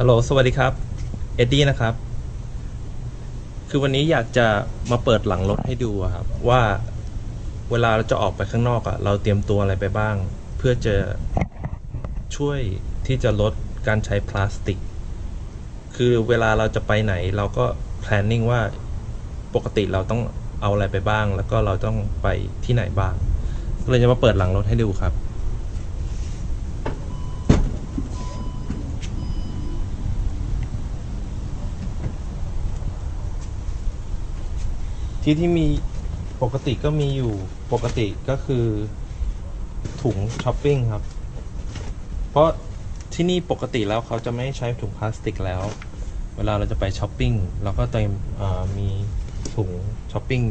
ฮัลโหล สวัสดีครับ เอ็ดดี้นะครับ คือวันนี้อยากจะมาเปิดหลังรถให้ดูครับ ว่าเวลาเราจะออกไปข้างนอกอะเราเตรียมตัวอะไรไปบ้าง เพื่อจะช่วยที่จะลดการใช้พลาสติก คือเวลาเราจะไปไหน เราก็ planning ว่าปกติเราต้องเอาอะไรไปบ้าง แล้วก็เราต้องไปที่ไหนบ้าง ก็เลยจะมาเปิดหลังรถให้ดูครับ ที่ที่มีปกติก็มีอยู่ปกติก็คือถุงช้อปปิ้งครับ เพราะที่นี่ปกติแล้วเขาจะไม่ใช้ถุงพลาสติกแล้ว เวลาเราจะไปช้อปปิ้งเราก็เตรียมมีถุงช้อปปิ้ง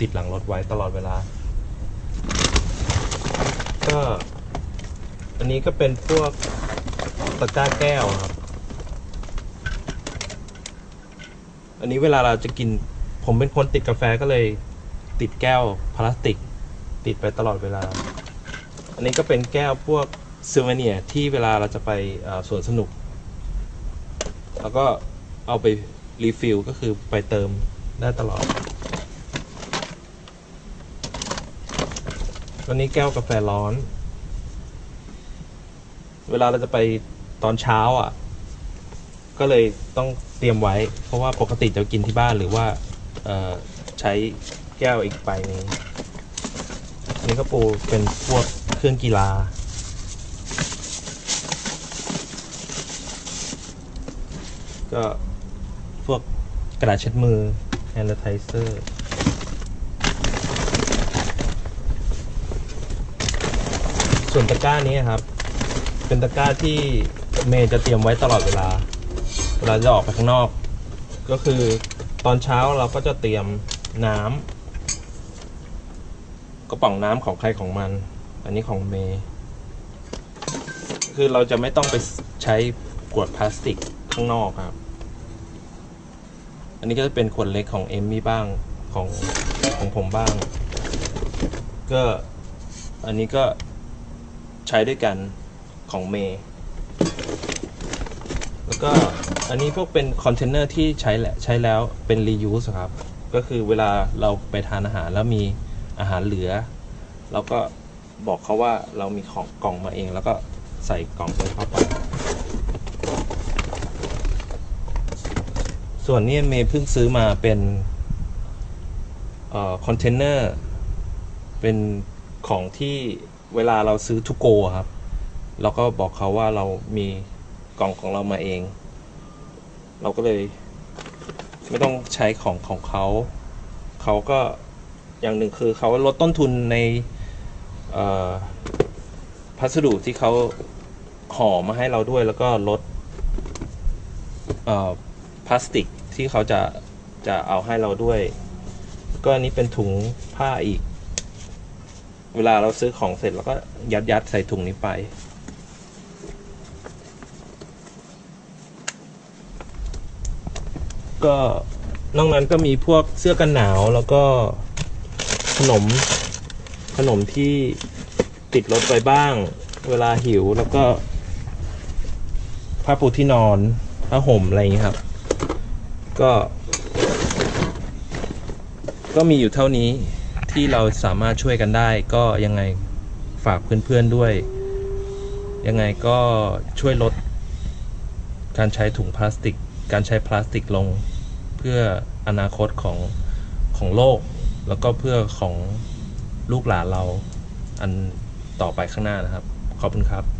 ติดหลังรถไว้ตลอดเวลา ก็อันนี้ก็เป็นพวกตะกร้าแก้วครับ อันนี้เวลาเราจะกิน ผมเป็นคนติดกาแฟก็เลยติดแก้วพลาสติก ติดไปตลอดเวลา อันนี้ก็เป็นแก้วพวกซูเวเนียที่เวลาเราจะไปสวนสนุก แล้วก็เอาไปรีฟิลก็คือไปเติมได้ตลอดวันนี้แก้วกาแฟร้อน เวลาเราจะไปตอนเช้าอะ ก็เลยต้องเตรียมไว้ เพราะว่าปกติจะกินที่บ้านหรือว่า ใช้แก้วอีกใบนึงนนี้ก็ปูเป็นพวกเครื่องกีฬา ก็พวกกระดาษเช็ดมือ hand sanitizer ส่วนตะกร้านี้ครับ เป็นตะกร้าที่เมย์จะเตรียมไว้ตลอดเวลา เวลาจะออกไปข้างนอก ก็คือ อนเช้าเราก็จะเตรียมน้ำกระป๋องน้ำของใครของมัน อันนี้ของเมย์คือเราจะไม่ต้องไปใช้ขวดพลาสติกข้างนอกครับ อันนี้ก็จะเป็นขวดเล็กของเอมมี่บ้างของของผมบ้าง ก็อันนี้ก็ใช้ด้วยกันของเมย์ แล้วก็อันนี้พวกเป็นคอนเทนเนอร์ที่ใช้แหละใช้แล้วเป็น reuse ครับ ก็คือเวลาเราไปทานอาหารแล้วมีอาหารเหลือ เราก็บอกเขาว่าเรามีของกล่องมาเอง แล้วก็ใส่กล่องไปเข้าไป ส่วนนี้เมย์เพิ่งซื้อมาเป็นคอนเทนเนอร์เป็นของที่เวลาเราซื้อทุกโกครับเราก็บอกเขาว่าเรามี กล่องของเรามาเอง เราก็เลยไม่ต้องใช้ของของเขา เขาก็อย่างหนึ่งคือเขาลดต้นทุนในพัสดุที่เขาห่อมาให้เราด้วย แล้วก็ลดพลาสติกที่เขาจะจะเอาให้เราด้วย ก็อันนี้เป็นถุงผ้าอีก เวลาเราซื้อของเสร็จเราก็ยัดยัดใส่ถุงนี้ไป ก็นอกนั้นก็มีพวกเสื้อกันหนาวแล้วก็ขนมขนมที่ติดรถไปบ้าง เวลาหิวแล้วก็ผ้าปูที่นอนผ้าห่มอะไรอย่างนี้ครับ ก็ ก็มีอยู่เท่านี้ที่เราสามารถช่วยกันได้ ก็ยังไงฝากเพื่อนๆด้วย ยังไงก็ช่วยลดการใช้ถุงพลาสติก การใช้พลาสติกลงเพื่ออนาคตของของโลก แล้วก็เพื่อของลูกหลานเราอันต่อไปข้างหน้านะครับ ขอบคุณครับ